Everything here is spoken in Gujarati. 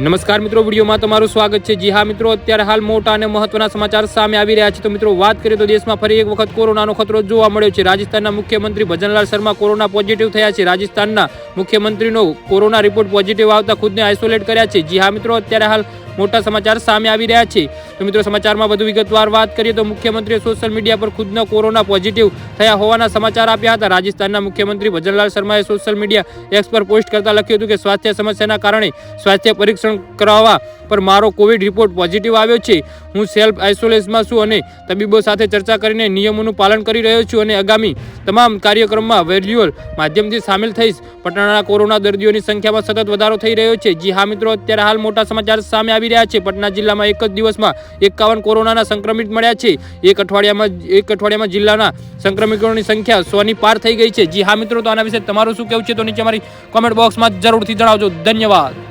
નમસ્કાર મિત્રો, વિડીયોમાં તમારું સ્વાગત છે. જી હા મિત્રો, અત્યારે હાલ મોટા અને મહત્વના સમાચાર સામે આવી રહ્યા છે. તો મિત્રો, વાત કરીએ તો દેશમાં ફરી એક વખત કોરોનાનો ખતરો જોવા મળ્યો છે. રાજસ્થાનના મુખ્યમંત્રી ભજનલાલ શર્મા કોરોના પોઝિટિવ થયા છે. રાજસ્થાનના મુખ્યમંત્રીનો કોરોના રિપોર્ટ પોઝિટિવ આવતા ખુદને આઇસોલેટ કર્યા છે. જી હા મિત્રો, અત્યારે હાલ મોટા સમાચાર સામે આવી રહ્યા છે. તો મિત્રો, સમાચારમાં વધુ વિગતવાર વાત કરીએ તો મુખ્યમંત્રીએ સોશિયલ મીડિયા પર ખુદનો કોરોના પોઝિટિવ થયા હોવાના સમાચાર આપ્યા હતા. રાજસ્થાનના મુખ્યમંત્રી ભજનલાલ શર્માએ સોશિયલ મીડિયા એક્સ પર પોસ્ટ કરતા લખ્યું હતું કે, સ્વાસ્થ્ય સમસ્યાના કારણે સ્વાસ્થ્ય પરીક્ષણ કરાવવા પર મારો કોવિડ રિપોર્ટ પોઝિટિવ આવ્યો છે. હું સેલ્ફ આઇસોલેશનમાં છું અને તબીબો સાથે ચર્ચા કરીને નિયમોનું પાલન કરી રહ્યો છું અને આગામી તમામ કાર્યક્રમમાં વર્ચ્યુઅલ માધ્યમથી સામેલ થઈશ. પટનાના કોરોના દર્દીઓની સંખ્યામાં સતત વધારો થઈ રહ્યો છે. જી હા મિત્રો, અત્યારે હાલ મોટા સમાચાર સામે આવી રહ્યા છે. પટના જિલ્લામાં એક જ દિવસમાં એકાવન કોરોનાના સંક્રમિત મળ્યા છે. એક અઠવાડિયામાં એક અઠવાડિયામાં જિલ્લાના સંક્રમિતોની સંખ્યા સોની પાર થઈ ગઈ છે. જી હા મિત્રો, તો આના વિશે તમારું શું કહેવું છે? તો નીચે મારી કોમેન્ટ બોક્સમાં જરૂરથી જણાવજો. ધન્યવાદ.